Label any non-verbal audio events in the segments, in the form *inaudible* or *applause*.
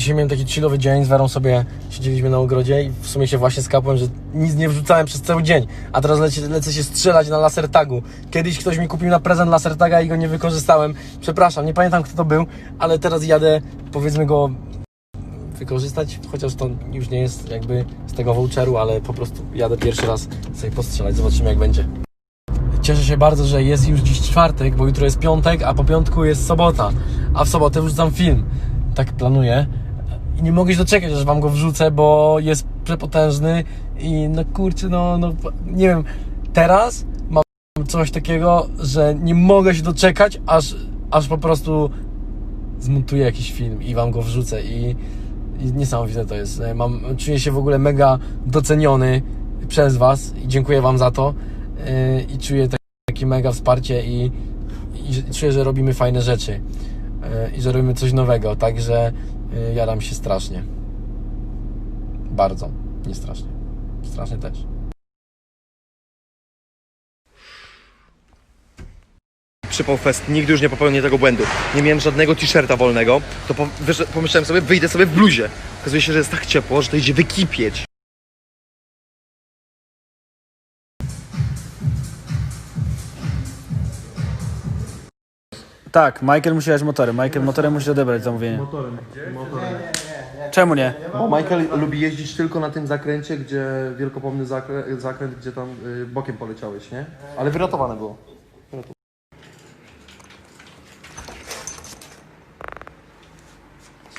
Dzisiaj miałem taki chillowy dzień, z Werą sobie siedzieliśmy na ogrodzie i w sumie się właśnie skapłem, że nic nie wrzucałem przez cały dzień, a teraz lecę, lecę się strzelać na laser tagu. Kiedyś ktoś mi kupił na prezent laser taga i go nie wykorzystałem. Przepraszam, nie pamiętam kto to był, ale teraz jadę, powiedzmy go wykorzystać, chociaż to już nie jest jakby z tego voucheru, ale po prostu jadę pierwszy raz sobie postrzelać, zobaczymy jak będzie. Cieszę się bardzo, że jest już dziś czwartek, bo jutro jest piątek, a po piątku jest sobota. A w sobotę wrzucam film. Tak planuję. I nie mogę się doczekać, aż wam go wrzucę, bo jest przepotężny i no kurczę, no, no nie wiem. Teraz mam coś takiego, że nie mogę się doczekać, aż, aż po prostu zmontuję jakiś film i wam go wrzucę i, i niesamowite to jest. Mam, czuję się w ogóle mega doceniony przez was i dziękuję wam za to yy, i czuję tak- takie mega wsparcie i, i czuję, że robimy fajne rzeczy i że robimy coś nowego, także yy, jaram się strasznie. Bardzo, nie strasznie. Strasznie też. Przypał Fest, nigdy już nie popełnię tego błędu. Nie miałem żadnego t-shirta wolnego, to pomyślałem sobie, wyjdę sobie w bluzie. Okazuje się, że jest tak ciepło, że to idzie wykipieć. Tak, Michael musi jechać motorem. Michael motorem musi odebrać zamówienie. Motorem. Czemu nie? Bo Michael lubi jeździć tylko na tym zakręcie, gdzie wielkopomny zakręt, zakręt gdzie tam y, bokiem poleciałeś, nie? Ale wyratowane było.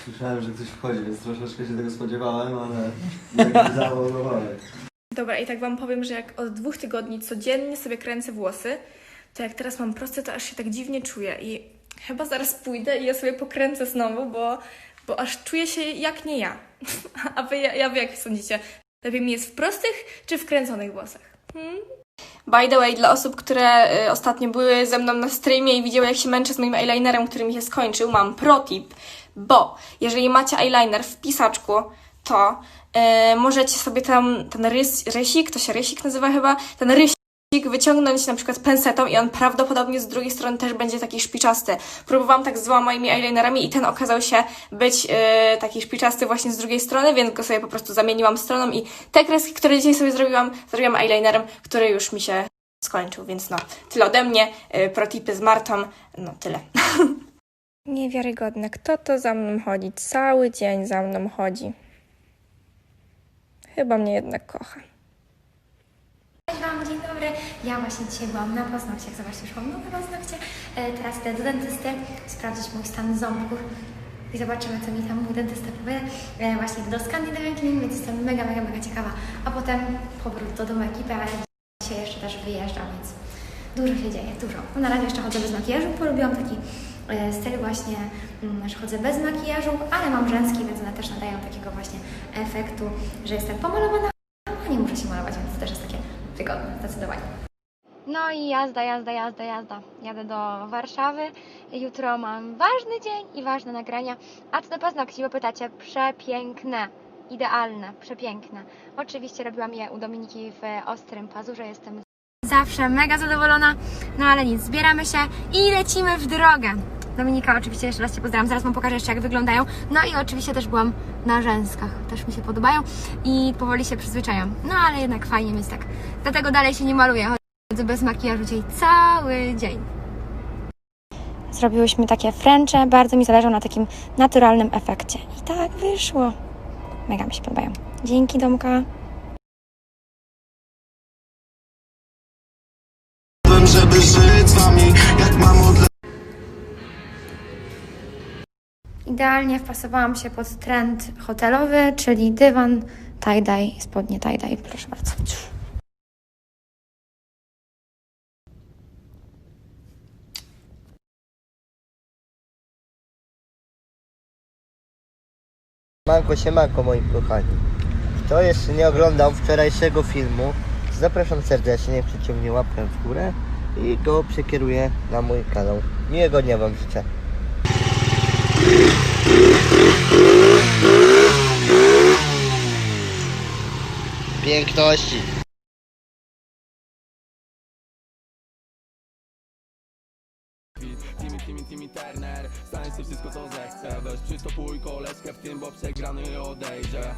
Słyszałem, że ktoś wchodzi, więc troszeczkę się tego spodziewałem, ale nie załadowałem. Dobra, i tak wam powiem, że jak od dwóch tygodni codziennie sobie kręcę włosy, to jak teraz mam proste, to aż się tak dziwnie czuję i chyba zaraz pójdę i ja sobie pokręcę znowu, bo, bo aż czuję się jak nie ja. *laughs* A wy, ja, ja wy jak sądzicie? Lepiej mi jest w prostych czy w kręconych włosach? Hmm? By the way, dla osób, które y, ostatnio były ze mną na streamie i widziały, jak się męczę z moim eyelinerem, który mi się skończył, mam protip, bo jeżeli macie eyeliner w pisaczku, to y, możecie sobie tam ten rys, rysik, to się rysik nazywa chyba, ten rysik wyciągnąć na przykład pensetą i on prawdopodobnie z drugiej strony też będzie taki szpiczasty. Próbowałam tak z dwoma moimi eyelinerami i ten okazał się być y, taki szpiczasty właśnie z drugiej strony, więc go sobie po prostu zamieniłam stroną i te kreski, które dzisiaj sobie zrobiłam, zrobiłam eyelinerem, który już mi się skończył, więc no, tyle ode mnie, y, protipy z Martą, no tyle. *laughs* Niewiarygodne, kto to za mną chodzi? Cały dzień za mną chodzi. Chyba mnie jednak kocha. Dzień dobry. Ja właśnie dzisiaj byłam na paznokciach. Zobaczcie, już mam nowe paznokcie. E, teraz idę do dentysty sprawdzić mój stan ząbków i zobaczymy, co mi tam mój dentysta powie. E, właśnie do Scandinavian Clinic, więc jestem mega, mega, mega ciekawa. A potem powrót do domu ekipy, ale dzisiaj jeszcze też wyjeżdżam, więc dużo się dzieje, dużo. No, na razie jeszcze chodzę bez makijażu, polubiłam taki e, styl właśnie, mm, że chodzę bez makijażu, ale mam rzęski, więc one też nadają takiego właśnie efektu, że jestem pomalowana, a nie muszę się malować, więc to też jest takie zdecydowanie. No i jazda, jazda, jazda, jazda. Jadę do Warszawy. Jutro mam ważny dzień i ważne nagrania. A co do paznokci, bo pytacie, przepiękne, idealne, przepiękne. Oczywiście robiłam je u Dominiki w ostrym pazurze, jestem zawsze mega zadowolona. No ale nic, zbieramy się i lecimy w drogę. Dominika, oczywiście jeszcze raz Cię pozdrawiam, zaraz Wam pokażę jeszcze jak wyglądają. No i oczywiście też byłam na rzęskach, też mi się podobają i powoli się przyzwyczajam. No ale jednak fajnie mieć tak. Dlatego dalej się nie maluję, chodzę bez makijażu dzisiaj cały dzień. Zrobiłyśmy takie fręcze, bardzo mi zależało na takim naturalnym efekcie. I tak wyszło. Mega mi się podobają. Dzięki Domka. żeby żyć z wami Jak mam odle- Idealnie wpasowałam się pod trend hotelowy, czyli dywan, tie-dye, spodnie tie-dye, proszę bardzo. Siemanko, siemanko moi kochani. Kto jeszcze nie oglądał wczorajszego filmu, zapraszam serdecznie, przyciągnie łapkę w górę i go przekieruję na mój kanał. Miłego dnia Wam życzę. Piękności. Stań sobie wszystko co zechcę Weź przyciąg stopuj koleżkę w tym, bo przegrany odejdzie